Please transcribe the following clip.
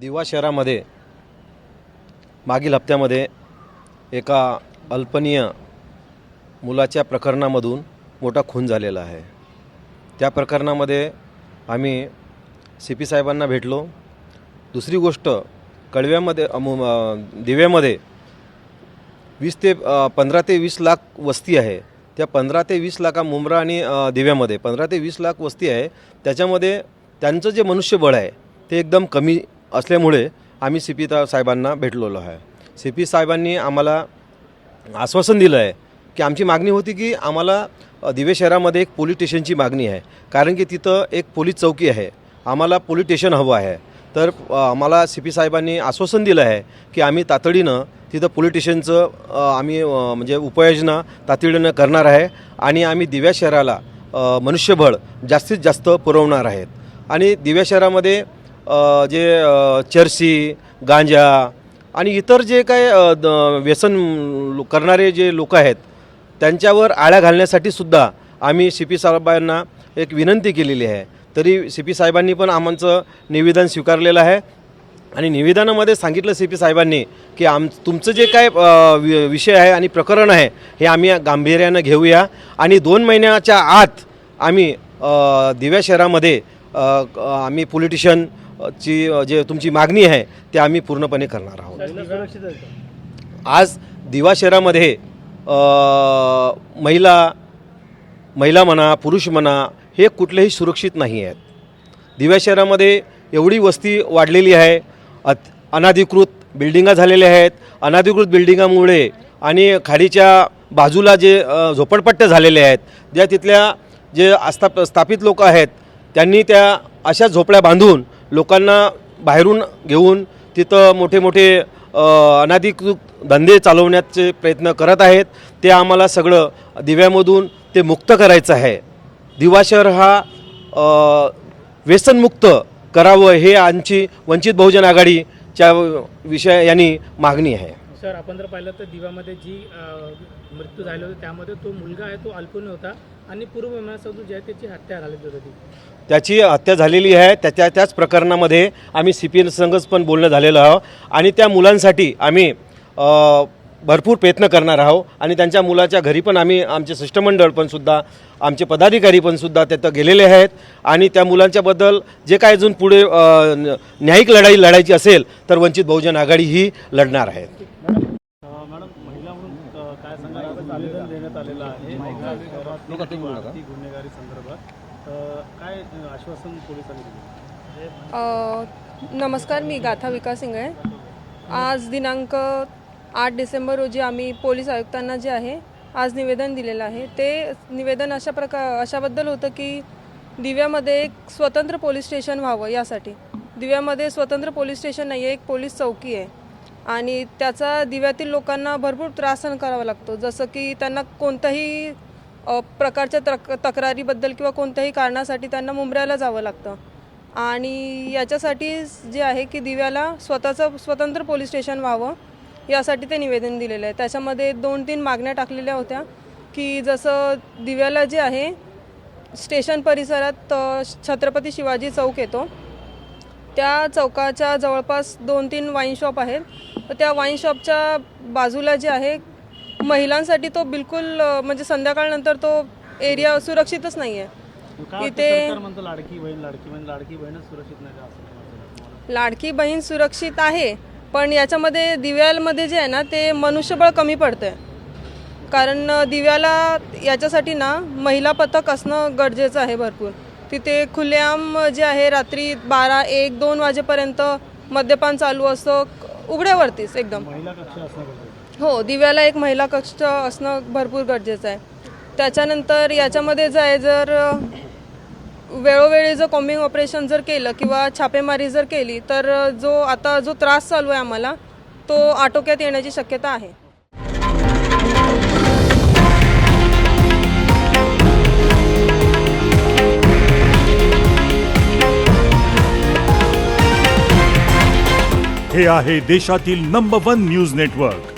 दिवा शहरामध्ये मागील हप्त्यामध्ये एका अल्पनीय मुलाच्या प्रकरणामधून मोठा खून झालेला आहे. त्या प्रकरणामध्ये आम्ही सी पी साहेबांना भेटलो. दुसरी गोष्ट कळव्यामध्ये अमु- दिव्यामध्ये वीस ते पंधरा ते वीस लाख वस्ती आहे. त्या पंधरा ते वीस लाखा मुंब्रा आणि दिव्यामध्ये पंधरा ते वीस लाख वस्ती आहे. त्याच्यामध्ये त्यांचं जे मनुष्यबळ आहे ते एकदम कमी असल्यामुळे आम्ही सी पी साहेबांना भेटलेलो आहे. सी पी साहेबांनी आम्हाला आश्वासन दिलं आहे की आमची मागणी होती की आम्हाला दिवे शहरामध्ये एक पोलीस स्टेशनची मागणी आहे. कारण की तिथं एक पोलीस चौकी आहे. आम्हाला पोलीस स्टेशन हवं आहे. तर आम्हाला सी पी साहेबांनी आश्वासन दिलं आहे की आम्ही तातडीनं तिथं पोलीस स्टेशनचं आम्ही म्हणजे उपाययोजना तातडीनं करणार आहे आणि आम्ही दिव्या शहराला मनुष्यबळ जास्तीत जास्त पुरवणार आहेत. आणि दिव्या शहरामध्ये जे चर्सी गांजा आणि इतर जे काय द- व्यसन करणारे जे लोक आहेत त्यांच्यावर आळ्या घालण्यासाठी सुद्धा आम्ही सी पी साहेबांना एक विनंती केलेली आहे. तरी सी पी साहेबांनी पण आमचं निवेदन स्वीकारलेलं आहे आणि निवेदनामध्ये सांगितलं सी पी साहेबांनी की आम तुमचं जे काय वि- विषय आहे आणि प्रकरण आहे हे आम्ही गांभीर्यानं घेऊया आणि दोन महिन्याच्या आत आम्ही दिव्या शहरामध्ये आम्ही पोलिटिशियन ची जे तुमची मागणी आहे ते आम्ही पूर्णपणे करणार आहोत. आज दिवा शहरामध्ये महिला महिला म्हणा पुरुष म्हणा हे कुठलेही सुरक्षित नाही आहेत. दिव्या शहरामध्ये एवढी वस्ती वाढलेली आहे अत अनाधिकृत बिल्डिंगा झालेल्या आहेत. अनाधिकृत बिल्डिंगामुळे आणि खाडीच्या बाजूला जे झोपडपट्ट्या झालेल्या आहेत ज्या तिथल्या जे आस्था स्थापित लोक आहेत त्यांनी त्या अशा झोपड्या बांधून लोकांना बाहेरून घेऊन तिथं मोठे मोठे अनाधिकृत धंदे चालवण्याचे प्रयत्न करत आहेत. ते आम्हाला सगळं दिव्यामधून ते मुक्त करायचं आहे. दिवा शहर हा व्यसनमुक्त करावं हे आमची वंचित बहुजन आघाडीच्या विषय यांनी मागणी आहे. सर आपण जर पाहिलं तर दिव्यामध्ये जी मृत्यू झाले होते त्यामध्ये तो मुलगा आहे तो अल्पनी होता. आणि पूर्व विमानासोबत जी आहे त्याची हत्या झाली होती त्याची हत्या झालेली आहे. त्याच्या त्याच प्रकरणामध्ये आम्ही सी पी एल संघच पण बोलणं झालेलं आहोत. आणि त्या मुलांसाठी आम्ही भरपूर प्रयत्न करणार आहोत. आणि त्यांच्या मुलाच्या घरी पण आम्ही आमचे शिष्टमंडळ पण सुद्धा आमचे पदाधिकारी पण सुद्धा तिथं गेलेले आहेत. आणि त्या मुलांच्याबद्दल जे काय अजून पुढे न्यायिक लढाई लढायची असेल तर वंचित बहुजन आघाडी ही लढणार आहे. गुन्हेगारी संदर्भात काय आश्वासन पोलिसांनी दिले? अ, नमस्कार मी गाथा विकास इंगळे. आज दिनांक आठ डिसेंबर रोजी आम्ही पोलीस आयुक्तांना जे आहे आज निवेदन दिलेलं आहे. ते निवेदन अशा प्रकार अशाबद्दल होतं की दिव्यामध्ये एक स्वतंत्र पोलीस स्टेशन व्हावं यासाठी. दिव्यामध्ये स्वतंत्र पोलीस स्टेशन नाही आहे एक पोलीस चौकी आहे. आणि त्याचा दिव्यातील लोकांना भरपूर त्रास सहन करावा लागतो. जसं की त्यांना कोणत्याही अ, प्रकारच्या तक तक्रारीबद्दल किंवा कोणत्याही कारणासाठी त्यांना मुंबऱ्याला जावं लागतं. आणि याच्यासाठी जे आहे की दिव्याला स्वतःचं स्वतंत्र पोलीस स्टेशन व्हावं यासाठी ते निवेदन दिलेलं आहे. त्याच्यामध्ये दोन तीन मागण्या टाकलेल्या होत्या की जसं दिव्याला जे आहे स्टेशन परिसरात छत्रपती शिवाजी चौक येतो. त्या चौकाच्या जवळपास दोन तीन वाईन शॉप आहेत. तर त्या वाईन शॉपच्या बाजूला जे आहे महिलांसाठी तो बिलकुल म्हणजे संध्याकाळनंतर तो एरिया सुरक्षितच नाही आहे इथे- लाडकी बहीण लाडकी बहीण लाडकी बहीणच सुरक्षित नाही? लाडकी बहीण सुरक्षित आहे पण याच्यामध्ये दिव्यामध्ये जे आहे ना ते मनुष्यबळ कमी पडतंय. कारण दिव्याला याच्यासाठी ना महिला पथक असणं गरजेचं आहे भरपूर. तिथे खुलेआम जे आहे रात्री बारा एक दोन वाजेपर्यंत मद्यपान चालू असतं उघड्यावरतीच एकदम. हो दिव्याला एक महिला कक्ष असणं भरपूर गरजेचं आहे. त्याच्यानंतर याच्यामध्ये जे आहे जर वेळोवेळी जर कॉम्बिंग ऑपरेशन जर केलं किंवा छापेमारी जर केली तर जो आता जो त्रास चालू आहे आम्हाला तो आटोक्यात येण्याची शक्यता आहे. हे आहे देशातील नंबर वन न्यूज नेटवर्क